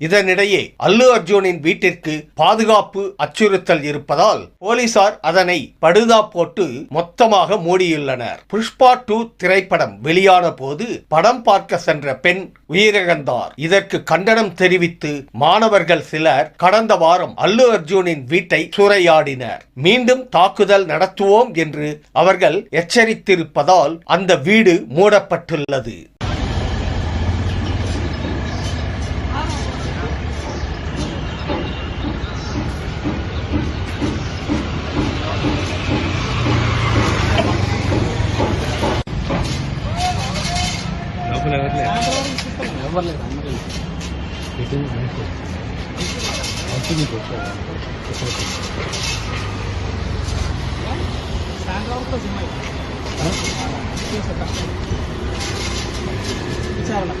இதனிடையே அல்லு அர்ஜுனின் வீட்டிற்கு பாதுகாப்பு அச்சுறுத்தல் இருப்பதால் போலீசார் அதனை படுதா போட்டு மொத்தமாக மூடியுள்ளனர். புஷ்பா டூ திரைப்படம் வெளியான போது படம் பார்க்க சென்ற பெண் உயிரிழந்தார். இதற்கு கண்டனம் தெரிவித்து மாணவர்கள் சிலர் கடந்த வாரம் அல்லு அர்ஜுனின் வீட்டை சூறையாடினர். மீண்டும் தாக்குதல் நடத்துவோம் என்று அவர்கள் எச்சரித்திருப்பதால் அந்த வீடு மூடப்பட்டுள்ளது. మనుషులు ఎవరు ఎవరు లేదు అందరూ సాయంత్రం విచారణ.